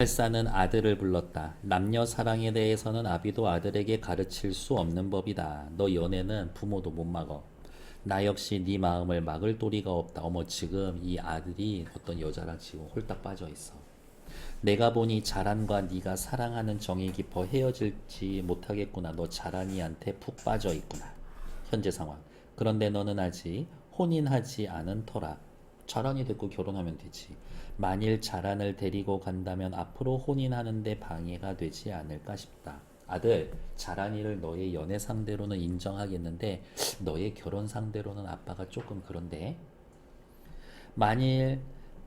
헬사는 아들을 불렀다. 남녀 사랑에 대해서는 아비도 아들에게 가르칠 수 없는 법이다. 너 연애는 부모도 못 막어. 나 역시 네 마음을 막을 도리가 없다. 어머 지금 이 아들이 어떤 여자랑 지금 홀딱 빠져 있어. 내가 보니 자란과 네가 사랑하는 정이 깊어 헤어질지 못하겠구나. 너 자란이한테 푹 빠져 있구나. 현재 상황. 그런데 너는 아직 혼인하지 않은 터라. 자란이 됐고 결혼하면 되지. 만일 자란을 데리고 간다면 앞으로 혼인하는데 방해가 되지 않을까 싶다. 아들, 자란이를 너의 연애 상대로는 인정하겠는데 너의 결혼 상대로는 아빠가 조금 그런데 만일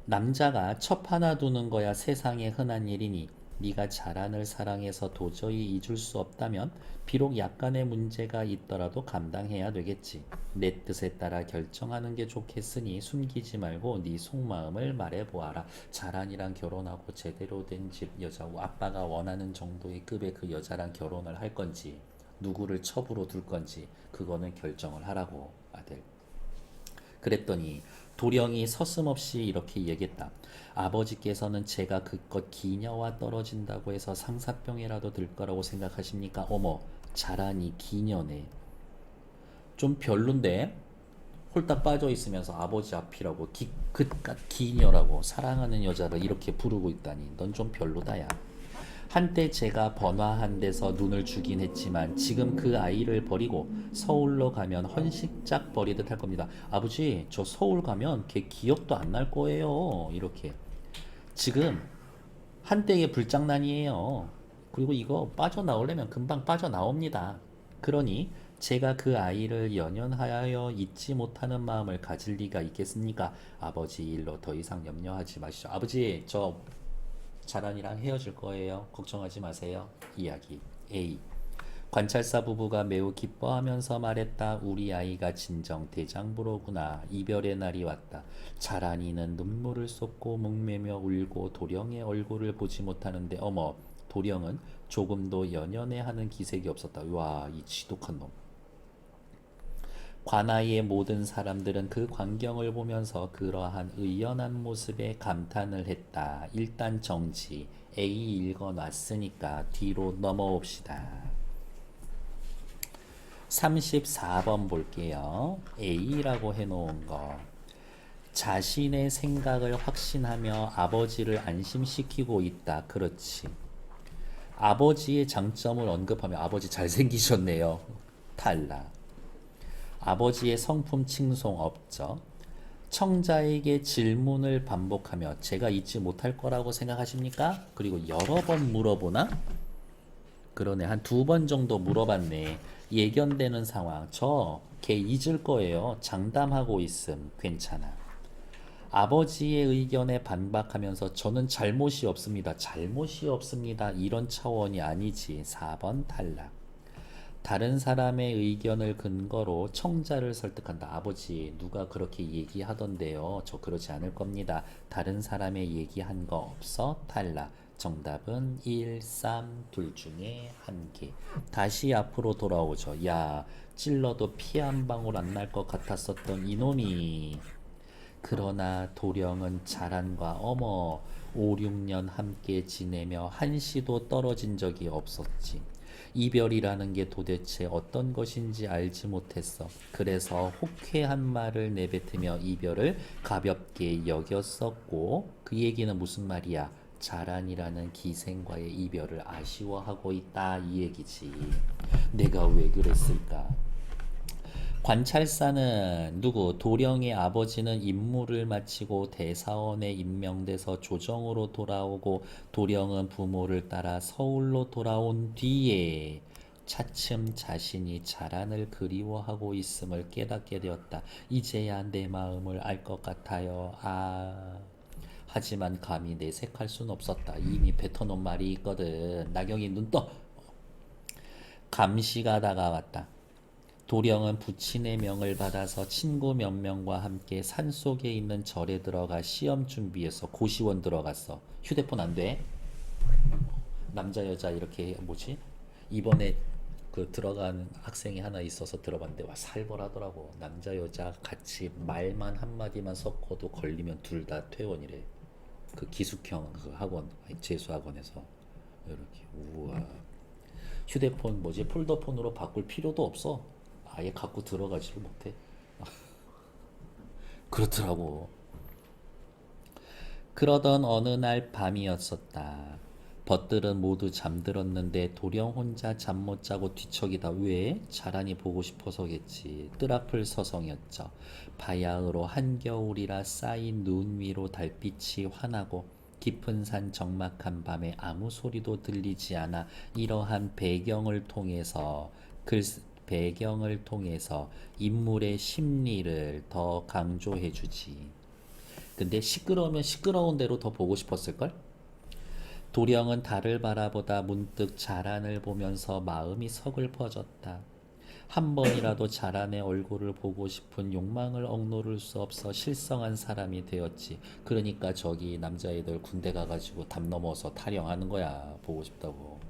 남자가 첩 하나 두는 거야 세상에 흔한 일이니 네가 자란을 사랑해서 도저히 잊을 수 없다면 비록 약간의 문제가 있더라도 감당해야 되겠지. 내 뜻에 따라 결정하는 게 좋겠으니 숨기지 말고 네 속마음을 말해 보아라. 자란이랑 결혼하고 제대로 된 집 여자고 아빠가 원하는 정도의 급의 그 여자랑 결혼을 할 건지 누구를 첩으로 둘 건지 그거는 결정을 하라고 아들. 그랬더니 도령이 서슴없이 이렇게 얘기했다. 아버지께서는 제가 그껏 기녀와 떨어진다고 해서 상사병이라도 들 거라고 생각하십니까? 어머, 자라니 기녀네. 좀 별론데? 홀딱 빠져 있으면서 아버지 앞이라고 기, 그깟 기녀라고 사랑하는 여자를 이렇게 부르고 있다니 넌 좀 별로다 야. 한때 제가 번화한 데서 눈을 주긴 했지만 지금 그 아이를 버리고 서울로 가면 헌식짝 버리듯 할 겁니다. 아버지, 저 서울 가면 걔 기억도 안 날 거예요. 이렇게. 지금 한때의 불장난이에요. 그리고 이거 빠져나오려면 금방 빠져나옵니다. 그러니 제가 그 아이를 연연하여 잊지 못하는 마음을 가질 리가 있겠습니까? 아버지 일로 더 이상 염려하지 마시죠. 아버지, 저 자란이랑 헤어질 거예요. 걱정하지 마세요. 이야기 A. 관찰사 부부가 매우 기뻐하면서 말했다. 우리 아이가 진정 대장부로구나. 이별의 날이 왔다. 자란이는 눈물을 쏟고 묵매며 울고 도령의 얼굴을 보지 못하는데 어머 도령은 조금도 연연해 하는 기색이 없었다. 와 이 지독한 놈. 관아의 모든 사람들은 그 광경을 보면서 그러한 의연한 모습에 감탄을 했다. 일단 정지. A 읽어놨으니까 뒤로 넘어옵시다. 34번 볼게요. A라고 해놓은 거. 자신의 생각을 확신하며 아버지를 안심시키고 있다. 그렇지. 아버지의 장점을 언급하며 아버지 잘생기셨네요. 탈락. 아버지의 성품 칭송 없죠. 청자에게 질문을 반복하며 제가 잊지 못할 거라고 생각하십니까? 그리고 여러 번 물어보나? 그러네. 한 두 번 정도 물어봤네. 예견되는 상황. 저 걔 잊을 거예요. 장담하고 있음. 괜찮아. 아버지의 의견에 반박하면서 저는 잘못이 없습니다. 잘못이 없습니다. 이런 차원이 아니지. 4번 탈락. 다른 사람의 의견을 근거로 청자를 설득한다. 아버지, 누가 그렇게 얘기하던데요. 저 그러지 않을 겁니다. 다른 사람의 얘기한 거 없어? 탈락. 정답은 1, 3, 둘 중에 한 개. 다시 앞으로 돌아오죠. 야, 찔러도 피 한 방울 안 날 것 같았었던 이놈이. 그러나 도령은 자란과 어머 5, 6년 함께 지내며 한시도 떨어진 적이 없었지. 이별이라는 게 도대체 어떤 것인지 알지 못했어. 그래서 호쾌한 말을 내뱉으며 이별을 가볍게 여겼었고 그 얘기는 무슨 말이야? 자란이라는 기생과의 이별을 아쉬워하고 있다 이 얘기지. 내가 왜 그랬을까? 관찰사는 누구? 도령의 아버지는 임무를 마치고 대사원에 임명돼서 조정으로 돌아오고 도령은 부모를 따라 서울로 돌아온 뒤에 차츰 자신이 자란을 그리워하고 있음을 깨닫게 되었다. 이제야 내 마음을 알 것 같아요. 아. 하지만 감히 내색할 순 없었다. 이미 뱉어놓은 말이 있거든. 나경이 눈 떠. 감시가 다가왔다. 도령은 부친의 명을 받아서 친구 몇 명과 함께 산 속에 있는 절에 들어가 시험 준비해서 고시원 들어갔어. 휴대폰 안 돼? 남자 여자 이렇게 뭐지? 이번에 그 들어간 학생이 하나 있어서 들어봤는데 와 살벌하더라고. 남자 여자 같이 말만 한 마디만 섞어도 걸리면 둘 다 퇴원이래. 그 기숙형 그 학원 재수 학원에서 이렇게 우와 휴대폰 뭐지 폴더폰으로 바꿀 필요도 없어 아예 갖고 들어가지를 못해 그렇더라고 그러던 어느 날 밤이었었다. 벗들은 모두 잠들었는데 도령 혼자 잠 못 자고 뒤척이다. 왜? 자란이 보고 싶어서겠지. 뜰 앞을 서성였죠. 바야흐로 한겨울이라 쌓인 눈 위로 달빛이 환하고 깊은 산 적막한 밤에 아무 소리도 들리지 않아 이러한 배경을 통해서 글 배경을 통해서 인물의 심리를 더 강조해 주지. 근데 시끄러우면 시끄러운 대로 더 보고 싶었을걸? 도령은 달을 바라보다 문득 자란을 보면서 마음이 서글퍼졌다. 한 번이라도 자란의 얼굴을 보고 싶은 욕망을 억누를 수 없어 실성한 사람이 되었지. 그러니까 저기 남자애들 군대 가가지고 담 넘어서 타령하는 거야. 보고 싶다고.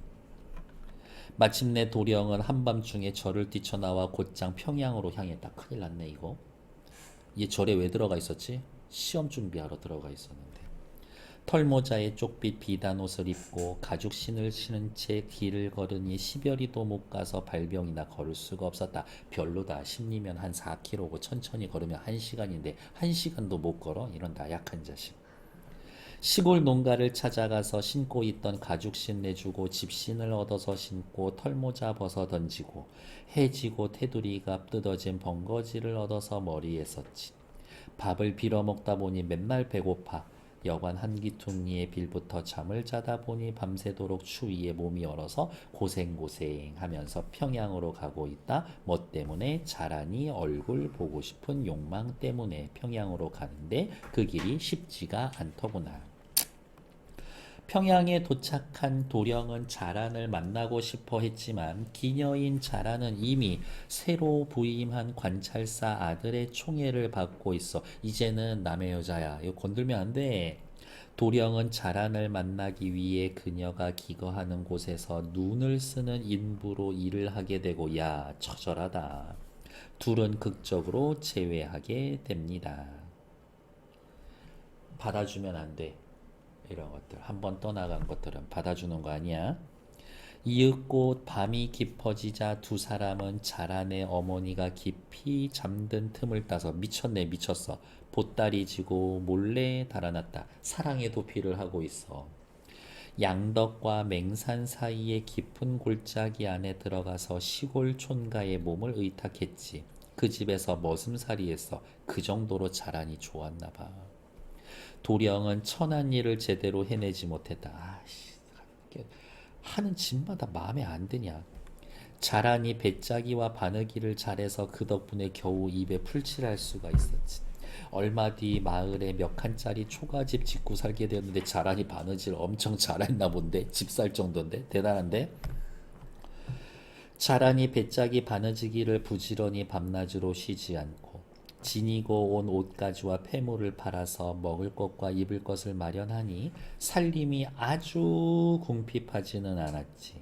마침내 도령은 한밤중에 절을 뛰쳐나와 곧장 평양으로 향했다. 큰일 났네 이거. 얘 절에 왜 들어가 있었지? 시험 준비하러 들어가 있었는데 털모자에 쪽빛 비단 옷을 입고 가죽 신을 신은 채 길을 걸으니 시별이도 못 가서 발병이나 걸을 수가 없었다. 별로다. 심리면 한 4km고 천천히 걸으면 1시간인데 1시간도 못 걸어? 이런 나약한 자식. 시골 농가를 찾아가서 신고 있던 가죽신 내주고 집신을 얻어서 신고 털모자 벗어 던지고 해지고 테두리가 뜯어진 번거지를 얻어서 머리에 썼지. 밥을 빌어 먹다 보니 맨날 배고파. 여관 한기퉁리에 빌부터 잠을 자다 보니 밤새도록 추위에 몸이 얼어서 고생고생 하면서 평양으로 가고 있다. 뭐 때문에 자라니 얼굴 보고 싶은 욕망 때문에 평양으로 가는데 그 길이 쉽지가 않더구나. 평양에 도착한 도령은 자란을 만나고 싶어 했지만 기녀인 자란은 이미 새로 부임한 관찰사 아들의 총애를 받고 있어 이제는 남의 여자야 이거 건들면 안 돼. 도령은 자란을 만나기 위해 그녀가 기거하는 곳에서 눈을 쓰는 인부로 일을 하게 되고 야 처절하다. 둘은 극적으로 재회하게 됩니다. 받아주면 안 돼. 이런 것들 한 번 떠나간 것들은 받아주는 거 아니야. 이윽고 밤이 깊어지자 두 사람은 자란의 어머니가 깊이 잠든 틈을 따서 미쳤네 미쳤어. 보따리 지고 몰래 달아났다. 사랑의 도피를 하고 있어. 양덕과 맹산 사이의 깊은 골짜기 안에 들어가서 시골 촌가에 몸을 의탁했지. 그 집에서 머슴살이했어. 그 정도로 자란이 좋았나 봐 도령은 천한 일을 제대로 해내지 못했다. 아씨, 하는 짓마다 마음에 안 드냐. 자란이 배짜기와 바느기를 잘해서 그 덕분에 겨우 입에 풀칠할 수가 있었지. 얼마 뒤 마을에 몇 칸짜리 초가집 짓고 살게 되었는데 자란이 바느질 엄청 잘했나 본데 집 살 정도인데 대단한데 자란이 배짜기 바느지기를 부지런히 밤낮으로 쉬지 않고 지니고 온 옷가지와 폐물을 팔아서 먹을 것과 입을 것을 마련하니 살림이 아주 궁핍하지는 않았지.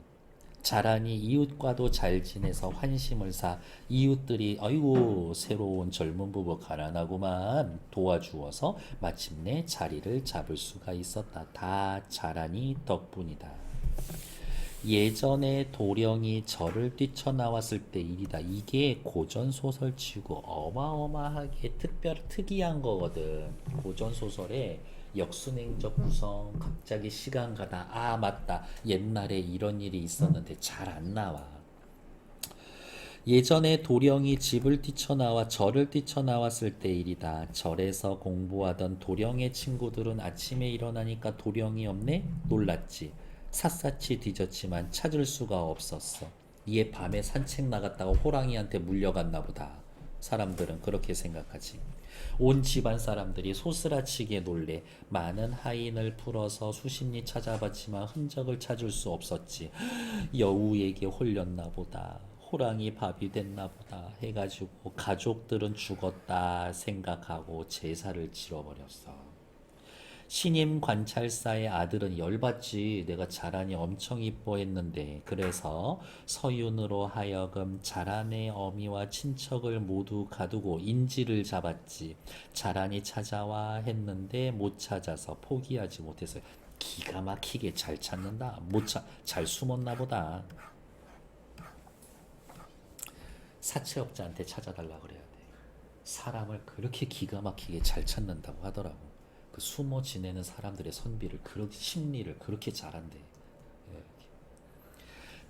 자라니 이웃과도 잘 지내서 환심을 사 이웃들이 아이고 새로운 젊은 부부 가난하구만 도와주어서 마침내 자리를 잡을 수가 있었다. 다 자라니 덕분이다. 예전에 도령이 절을 뛰쳐나왔을 때 일이다. 이게 고전 소설 치고 어마어마하게 특별 특이한 거거든. 고전 소설에 역순행적 구성 갑자기 시간 가다 아 맞다 옛날에 이런 일이 있었는데 잘 안 나와. 예전에 도령이 집을 뛰쳐나와 절을 뛰쳐나왔을 때 일이다. 절에서 공부하던 도령의 친구들은 아침에 일어나니까 도령이 없네? 놀랐지. 샅샅이 뒤졌지만 찾을 수가 없었어. 이에 밤에 산책 나갔다가 호랑이한테 물려갔나 보다. 사람들은 그렇게 생각하지. 온 집안 사람들이 소스라치게 놀래 많은 하인을 풀어서 수십리 찾아봤지만 흔적을 찾을 수 없었지. 여우에게 홀렸나 보다. 호랑이 밥이 됐나 보다 해가지고 가족들은 죽었다 생각하고 제사를 치러버렸어. 신임 관찰사의 아들은 열받지. 내가 자란이 엄청 이뻐했는데. 그래서 서윤으로 하여금 자란의 어미와 친척을 모두 가두고 인지를 잡았지. 자란이 찾아와 했는데 못 찾아서 포기하지 못했어요. 기가 막히게 잘 찾는다. 못 찾, 잘 숨었나 보다. 사채업자한테 찾아달라 그래야 돼. 사람을 그렇게 기가 막히게 잘 찾는다고 하더라고. 그 숨어 지내는 사람들의 선비를 그렇게 심리를 그렇게 잘한대. 예.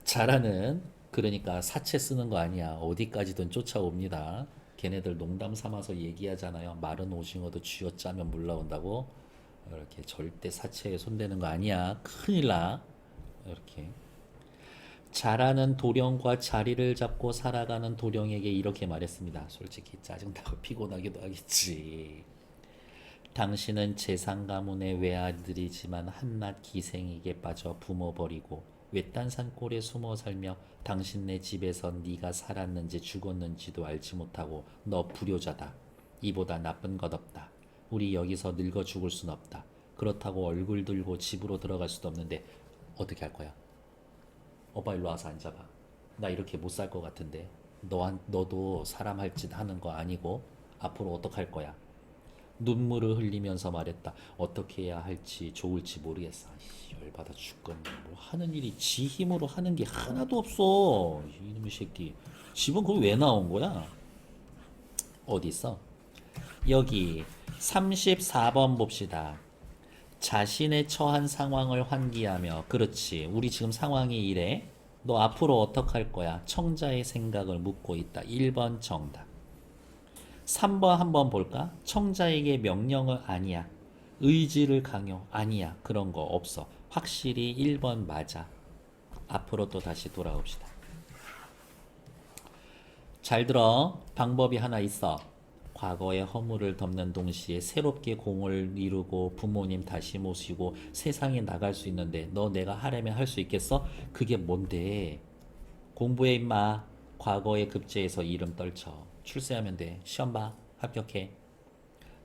잘하는 그러니까 사채 쓰는 거 아니야. 어디까지든 쫓아옵니다. 걔네들 농담 삼아서 얘기하잖아요. 마른 오징어도 쥐어짜면 물 나온다고. 이렇게 절대 사채에 손대는 거 아니야. 큰일 나. 이렇게. 잘하는 도령과 자리를 잡고 살아가는 도령에게 이렇게 말했습니다. 솔직히 짜증나고 피곤하기도 하겠지. 당신은 재상 가문의 외아들이지만 한낱 기생에게 빠져 부모 버리고 외딴 산골에 숨어 살며 당신네 집에선 네가 살았는지 죽었는지도 알지 못하고 너 불효자다. 이보다 나쁜 것 없다. 우리 여기서 늙어 죽을 순 없다. 그렇다고 얼굴 들고 집으로 들어갈 수도 없는데 어떻게 할 거야? 오빠 일로 와서 앉아봐. 나 이렇게 못 살 것 같은데. 너한 너도 사람 할 짓 하는 거 아니고 앞으로 어떡할 거야? 눈물을 흘리면서 말했다. 어떻게 해야 할지 좋을지 모르겠어. 열받아 죽겠네. 뭐 하는 일이 지 힘으로 하는 게 하나도 없어. 이놈의 새끼. 집은 거기 왜 나온 거야? 어디 있어? 여기 34번 봅시다. 자신의 처한 상황을 환기하며 그렇지 우리 지금 상황이 이래 너 앞으로 어떡할 거야 청자의 생각을 묻고 있다 1번 정답 3번 한번 볼까? 청자에게 명령을 아니야. 의지를 강요. 아니야. 그런 거 없어. 확실히 1번 맞아. 앞으로 또 다시 돌아옵시다. 잘 들어. 방법이 하나 있어. 과거의 허물을 덮는 동시에 새롭게 공을 이루고 부모님 다시 모시고 세상에 나갈 수 있는데 너 내가 하려면 할 수 있겠어? 그게 뭔데? 공부해 임마. 과거의 급제에서 이름 떨쳐. 출세하면 돼. 시험 봐. 합격해.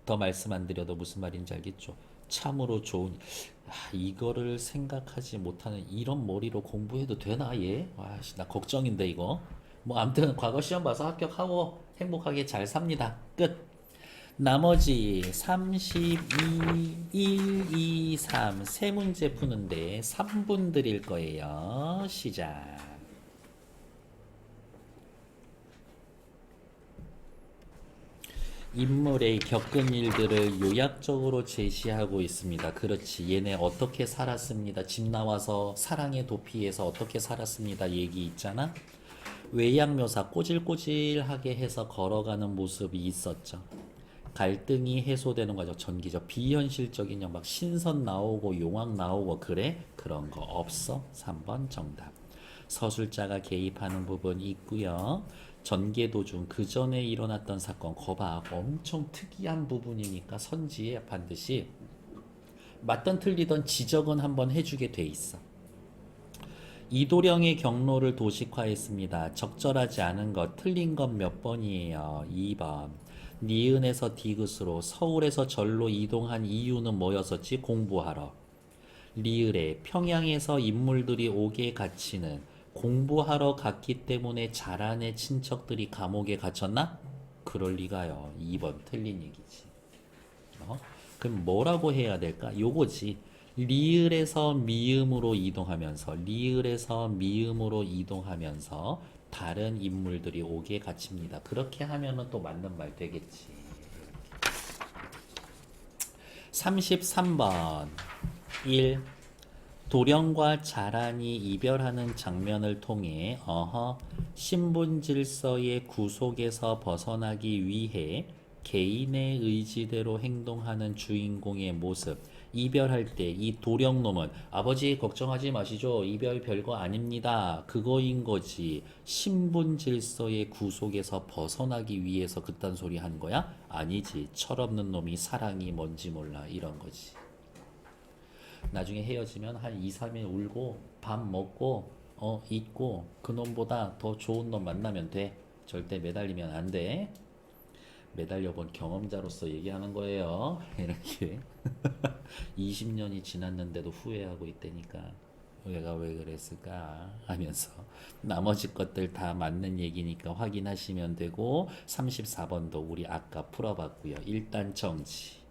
더 말씀 안 드려도 무슨 말인지 알겠죠? 참으로 좋은 아, 이거를 생각하지 못하는 이런 머리로 공부해도 되나 얘? 와씨 나 걱정인데 이거. 뭐 아무튼 과거 시험 봐서 합격하고 행복하게 잘 삽니다. 끝. 나머지 32, 1, 2, 3 세 문제 푸는데 3분 드릴 거예요. 시작. 인물의 겪은 일들을 요약적으로 제시하고 있습니다. 그렇지. 얘네 어떻게 살았습니다. 집 나와서 사랑의 도피해서 어떻게 살았습니다. 얘기 있잖아. 외양 묘사 꼬질꼬질하게 해서 걸어가는 모습이 있었죠. 갈등이 해소되는 거죠. 전기적 비현실적인 막 신선 나오고 용왕 나오고 그래? 그런 거 없어. 3번 정답. 서술자가 개입하는 부분이 있고요. 전개 도중 그 전에 일어났던 사건 거봐 엄청 특이한 부분이니까 선지에 반드시 맞던 틀리던 지적은 한번 해주게 돼 있어. 이도령의 경로를 도식화했습니다. 적절하지 않은 것, 틀린 것 몇 번이에요? 2번. 니은에서 디귿으로 서울에서 절로 이동한 이유는 뭐였었지? 공부하러. 리을에 평양에서 인물들이 오게 갇히는 공부하러 갔기 때문에 자란의 친척들이 감옥에 갇혔나? 그럴 리가요. 2번 틀린 얘기지. 어? 그럼 뭐라고 해야 될까? 요거지. 리을에서 미음으로 이동하면서 리을에서 미음으로 이동하면서 다른 인물들이 오게 갇힙니다. 그렇게 하면은 또 맞는 말 되겠지. 33번 1. 도령과 자란이 이별하는 장면을 통해 어허 신분 질서의 구속에서 벗어나기 위해 개인의 의지대로 행동하는 주인공의 모습. 이별할 때 이 도령놈은 아버지 걱정하지 마시죠. 이별 별거 아닙니다. 그거인 거지. 신분 질서의 구속에서 벗어나기 위해서 그딴 소리 한 거야? 아니지. 철없는 놈이 사랑이 뭔지 몰라. 이런 거지 나중에 헤어지면 한 2, 3일 울고 밥 먹고 어 잊고 그놈보다 더 좋은 놈 만나면 돼. 절대 매달리면 안 돼. 매달려 본 경험자로서 얘기하는 거예요. 이렇게 20년이 지났는데도 후회하고 있다니까. 내가 왜 그랬을까 하면서 나머지 것들 다 맞는 얘기니까 확인하시면 되고 34번도 우리 아까 풀어봤고요. 일단 정지.